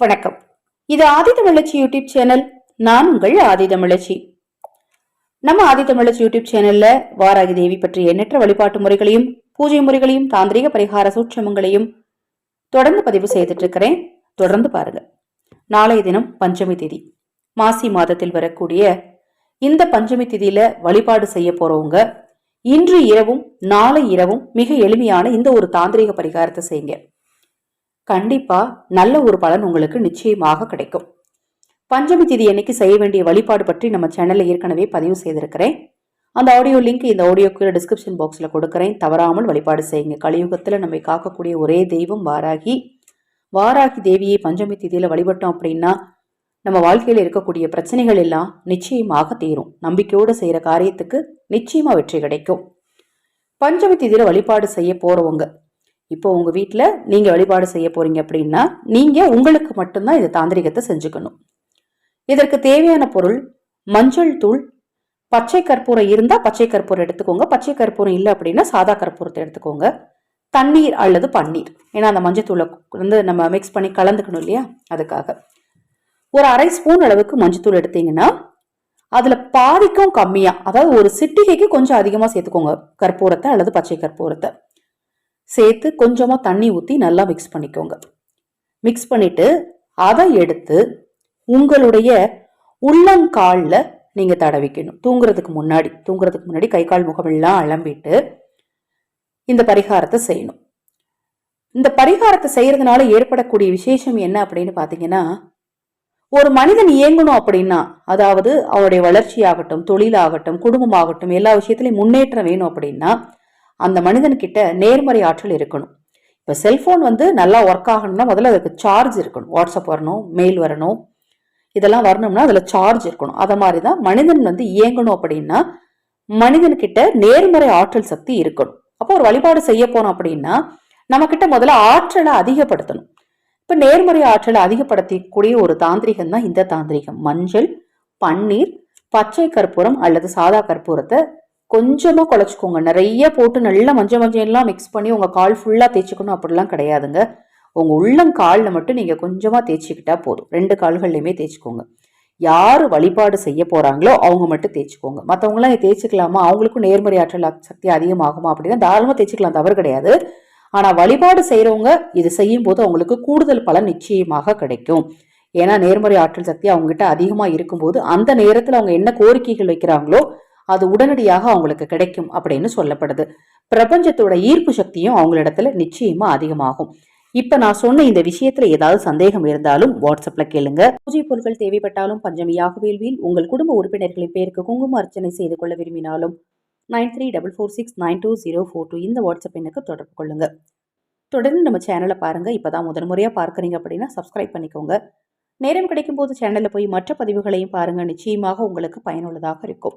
வணக்கம். இது ஆதிதமிழச்சி YouTube channel நான் உங்கள் ஆதிதமிழச்சி நம்ம ஆதிதமிழச்சி யூடியூப் சேனல்ல வாராகி தேவி பற்றிய எண்ணற்ற வழிபாட்டு முறைகளையும் பூஜை முறைகளையும் தாந்திரிக பரிகார சூட்சமங்களையும் தொடர்ந்து பதிவு செய்துட்டு இருக்கிறேன் தொடர்ந்து பாருங்க. நாளைய தினம் பஞ்சமி திதி. மாசி மாதத்தில் வரக்கூடிய இந்த பஞ்சமி திதியில வழிபாடு செய்ய போறவங்க இன்று இரவும் நாளை இரவும் மிக எளிமையான இந்த ஒரு தாந்திரிக பரிகாரத்தை செய்யுங்க. கண்டிப்பா நல்ல ஒரு பலன் உங்களுக்கு நிச்சயமாக கிடைக்கும். பஞ்சமி திதி அன்னைக்கு செய்ய வேண்டிய வழிபாடு பற்றி நம்ம சேனல்ல ஏற்கனவே பதிவு செய்திருக்கிறேன். அந்த ஆடியோ லிங்க் இந்த ஆடியோக்கு டிஸ்கிரிப்ஷன் பாக்ஸில் கொடுக்குறேன். தவறாமல் வழிபாடு செய்யுங்க. கலியுகத்தில் நம்மை காக்கக்கூடிய ஒரே தெய்வம் வாராகி வாராகி தேவியை பஞ்சமி திதியில் வழிபட்டோம் அப்படின்னா நம்ம வாழ்க்கையில் இருக்கக்கூடிய பிரச்சனைகள் எல்லாம் நிச்சயமாக தீரும். நம்பிக்கையோடு செய்கிற காரியத்துக்கு நிச்சயமாக வெற்றி கிடைக்கும். பஞ்சமி திதியில் வழிபாடு செய்ய போகிறவங்க இப்போ உங்கள் வீட்டில் நீங்கள் வழிபாடு செய்ய போகிறீங்க அப்படின்னா நீங்கள் உங்களுக்கு மட்டும்தான் இந்த தாந்திரிகத்தை செஞ்சுக்கணும். இதற்கு தேவையான பொருள் மஞ்சள் தூள் பச்சை கற்பூரம் இருந்தால் பச்சை கற்பூரம் எடுத்துக்கோங்க. பச்சை கற்பூரம் இல்லை அப்படின்னா சாதா கற்பூரத்தை எடுத்துக்கோங்க. தண்ணீர் அல்லது பன்னீர். ஏன்னா அந்த மஞ்சத்தூளை வந்து நம்ம மிக்ஸ் பண்ணி கலந்துக்கணும் இல்லையா? அதுக்காக. ஒரு அரை ஸ்பூன் அளவுக்கு மஞ்சத்தூள் எடுத்தீங்கன்னா அதில் பாதிக்கும் கம்மியாக அதாவது ஒரு சிட்டிகைக்கு கொஞ்சம் அதிகமாக சேர்த்துக்கோங்க. கற்பூரத்தை அல்லது பச்சை கற்பூரத்தை. சேர்த்து கொஞ்சமாக தண்ணி ஊற்றி நல்லா மிக்ஸ் பண்ணிக்கோங்க. மிக்ஸ் பண்ணிட்டு அதை எடுத்து உங்களுடைய உள்ளங்காலில் நீங்கள் தடவிக்கணும். தூங்குறதுக்கு முன்னாடி தூங்குறதுக்கு முன்னாடி கை கால் முகமெல்லாம் அலம்பிட்டு இந்த பரிகாரத்தை செய்யணும். இந்த பரிகாரத்தை செய்கிறதுனால ஏற்படக்கூடிய விசேஷம் என்ன அப்படின்னு பார்த்தீங்கன்னா ஒரு மனிதன் இயங்கணும் அப்படின்னா அதாவது அவருடைய வளர்ச்சியாகட்டும் தொழிலாகட்டும் குடும்பமாகட்டும் எல்லா விஷயத்திலையும் முன்னேற்றம் வேணும் அப்படின்னா அந்த மனிதன்கிட்ட நேர்மறை ஆற்றல் இருக்கணும். இப்போ செல்ஃபோன் வந்து நல்லா ஒர்க் ஆகணும்னா முதல்ல அதுக்கு சார்ஜ் இருக்கணும். வாட்ஸ்அப் வரணும் மெயில் வரணும். இதெல்லாம் வரணும்னா அதில் சார்ஜ் இருக்கணும். அதை மாதிரி தான் மனிதன் வந்து இயங்கணும் அப்படின்னா மனிதன்கிட்ட நேர்மறை ஆற்றல் சக்தி இருக்கணும். அப்போ ஒரு வழிபாடு செய்ய போனோம் அப்படின்னா நம்மக்கிட்ட முதல்ல ஆற்றலை அதிகப்படுத்தணும். இப்போ நேர்மறை ஆற்றலை அதிகப்படுத்தக்கூடிய ஒரு தாந்திரிகம் தான் இந்த தாந்திரிகம். மஞ்சள் பன்னீர் பச்சை கற்பூரம் அல்லது சாதா கற்பூரத்தை கொஞ்சமாக குழச்சிக்கோங்க. நிறைய போட்டு நல்லா மஞ்சள் மஞ்சள் எல்லாம் மிக்ஸ் பண்ணி உங்கள் கால் ஃபுல்லாக தேய்ச்சிக்கணும். அப்படிலாம் கிடையாதுங்க. உங்கள் உள்ளங்காலில் மட்டும் நீங்கள் கொஞ்சமாக தேய்ச்சிக்கிட்டா போதும். ரெண்டு கால்கள்லையுமே தேய்ச்சிக்கோங்க. யார் வழிபாடு செய்ய போகிறாங்களோ அவங்க மட்டும் தேய்ச்சிக்கோங்க. மற்றவங்களாம் தேய்ச்சிக்கலாமா? அவங்களுக்கும் நேர்மறை ஆற்றல் சக்தி அதிகமாகுமா அப்படின்னா தாராளமாக தேய்ச்சிக்கலாம். தவறு கிடையாது. ஆனால் வழிபாடு செய்கிறவங்க இது செய்யும் போது அவங்களுக்கு கூடுதல் பலன் நிச்சயமாக கிடைக்கும். ஏன்னா நேர்மறை ஆற்றல் சக்தி அவங்ககிட்ட அதிகமாக இருக்கும்போது அந்த நேரத்தில் அவங்க என்ன கோரிக்கைகள் வைக்கிறாங்களோ அது உடனடியாக அவங்களுக்கு கிடைக்கும் அப்படின்னு சொல்லப்படுது. பிரபஞ்சத்தோட ஈர்ப்பு சக்தியும் அவங்களிடத்துல நிச்சயமா அதிகமாகும். இப்ப நான் சொன்ன இந்த விஷயத்துல ஏதாவது சந்தேகம் இருந்தாலும் வாட்ஸ்அப்ல கேளுங்க. பூஜை பொருட்கள் தேவைப்பட்டாலும் பஞ்சமியாக வேள்வியில் உங்கள் குடும்ப உறுப்பினர்களின் பேருக்கு குங்கும அர்ச்சனை செய்து கொள்ள விரும்பினாலும் nine three double four six nine two zero four two இந்த வாட்ஸ்அப் எண்ணுக்கு தொடர்பு கொள்ளுங்க. தொடர்ந்து நம்ம சேனலை பாருங்க. இப்பதான் முதன் முறையாக பார்க்குறீங்க அப்படின்னா சப்ஸ்கிரைப் பண்ணிக்கோங்க. நேரம் கிடைக்கும் போது சேனலில் போய் மற்ற பதிவுகளையும் பாருங்க. நிச்சயமாக உங்களுக்கு பயனுள்ளதாக இருக்கும்.